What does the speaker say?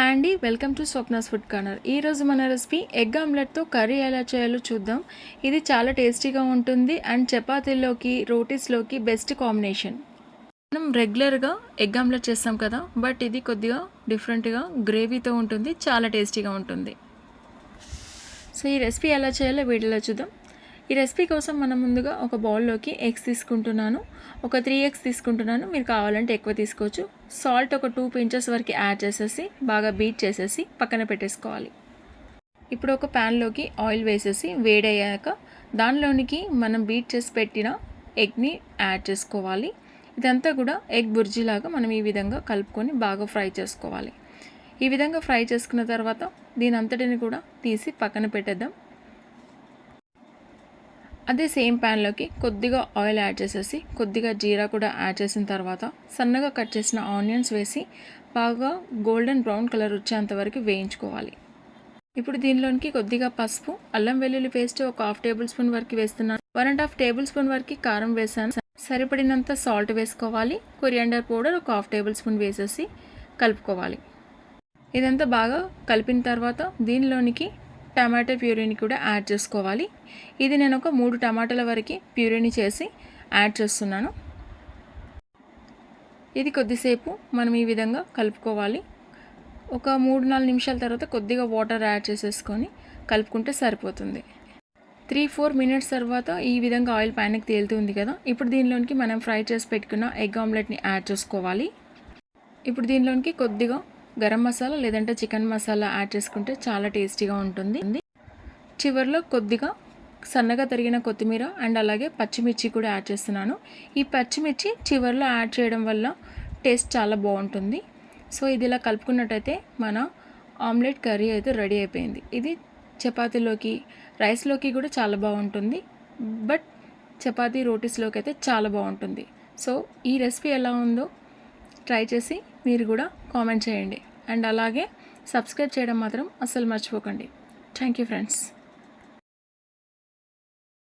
Handy welcome to Swapna's food corner. ఈరోజు మన recipe egg ఆమ్లెట్తో curry ఎలా చేయాలో చూద్దాం. ఇది చాలా టేస్టీగా ఉంటుంది అండ్ చపాతీల్లోకి రోటీస్లోకి బెస్ట్ కాంబినేషన్. మనం రెగ్యులర్గా ఎగ్ ఆమ్లెట్ చేస్తాం కదా బట్ ఇది కొద్దిగా డిఫరెంట్గా గ్రేవీతో ఉంటుంది చాలా టేస్టీగా ఉంటుంది. సో ఈ రెసిపీ ఎలా చేయాలో వీడియోలో చూద్దాం. ఈ రెసిపీ కోసం మనం ముందుగా ఒక బౌల్లోకి ఎగ్స్ తీసుకుంటున్నాను. ఒక త్రీ ఎగ్స్ తీసుకుంటున్నాను. మీరు కావాలంటే ఎక్కువ తీసుకోవచ్చు. సాల్ట్ ఒక టూ పించెస్ వరకు యాడ్ చేసేసి బాగా బీట్ చేసేసి పక్కన పెట్టేసుకోవాలి. ఇప్పుడు ఒక ప్యాన్లోకి ఆయిల్ వేసేసి వేడయ్యాక దానిలోనికి మనం బీట్ చేసి పెట్టిన ఎగ్ని యాడ్ చేసుకోవాలి. ఇదంతా కూడా ఎగ్ బుర్జీలాగా మనం ఈ విధంగా కలుపుకొని బాగా ఫ్రై చేసుకోవాలి. ఈ విధంగా ఫ్రై చేసుకున్న తర్వాత దీని అంతటిని కూడా తీసి పక్కన పెట్టేద్దాం. అదే సేమ్ ప్యాన్లోకి కొద్దిగా ఆయిల్ యాడ్ చేసేసి కొద్దిగా జీరా కూడా యాడ్ చేసిన తర్వాత సన్నగా కట్ చేసిన ఆనియన్స్ వేసి బాగా గోల్డెన్ బ్రౌన్ కలర్ వచ్చేంత వరకు వేయించుకోవాలి. ఇప్పుడు దీనిలోనికి కొద్దిగా పసుపు అల్లం వెల్లుల్లి పేస్ట్ ఒక హాఫ్ టేబుల్ స్పూన్ వరకు వేస్తున్నాను. One and half tablespoon వరకు కారం వేసాను. సరిపడినంత సాల్ట్ వేసుకోవాలి. కొరియాండర్ పౌడర్ ఒక హాఫ్ టేబుల్ స్పూన్ వేసేసి కలుపుకోవాలి. ఇదంతా బాగా కలిపిన తర్వాత దీనిలోనికి టమాటో ప్యూరీని కూడా యాడ్ చేసుకోవాలి. ఇది నేను ఒక మూడు టమాటాల వరకు ప్యూరీని చేసి యాడ్ చేస్తున్నాను. ఇది కొద్దిసేపు మనం ఈ విధంగా కలుపుకోవాలి. ఒక మూడు నాలుగు నిమిషాల తర్వాత కొద్దిగా వాటర్ యాడ్ చేసేసుకొని కలుపుకుంటే సరిపోతుంది. త్రీ ఫోర్ మినిట్స్ తర్వాత ఈ విధంగా ఆయిల్ పైనకి తేలుతుంది కదా ఇప్పుడు దీనిలోనికి మనం ఫ్రై చేసి పెట్టుకున్న ఎగ్ ఆమ్లెట్ని యాడ్ చేసుకోవాలి. ఇప్పుడు దీనిలోనికి కొద్దిగా గరం మసాలా లేదంటే చికెన్ మసాలా యాడ్ చేసుకుంటే చాలా టేస్టీగా ఉంటుంది. చివరిలో కొద్దిగా సన్నగా తరిగిన కొత్తిమీర అండ్ అలాగే పచ్చిమిర్చి కూడా యాడ్ చేస్తున్నాను. ఈ పచ్చిమిర్చి చివరిలో యాడ్ చేయడం వల్ల టేస్ట్ చాలా బాగుంటుంది. సో ఇది ఇలా కలుపుకున్నట్టయితే మన ఆమ్లెట్ కర్రీ అయితే రెడీ అయిపోయింది. ఇది చపాతీలోకి రైస్లోకి కూడా చాలా బాగుంటుంది. బట్ చపాతీ రోటీస్లోకి అయితే చాలా బాగుంటుంది. సో ఈ రెసిపీ ఎలా ఉందో ట్రై చేసి మీరు కూడా కామెంట్ చేయండి. అండ్ అలాగే సబ్స్క్రైబ్ చేయడం మాత్రం అస్సలు మర్చిపోకండి. Thank you friends.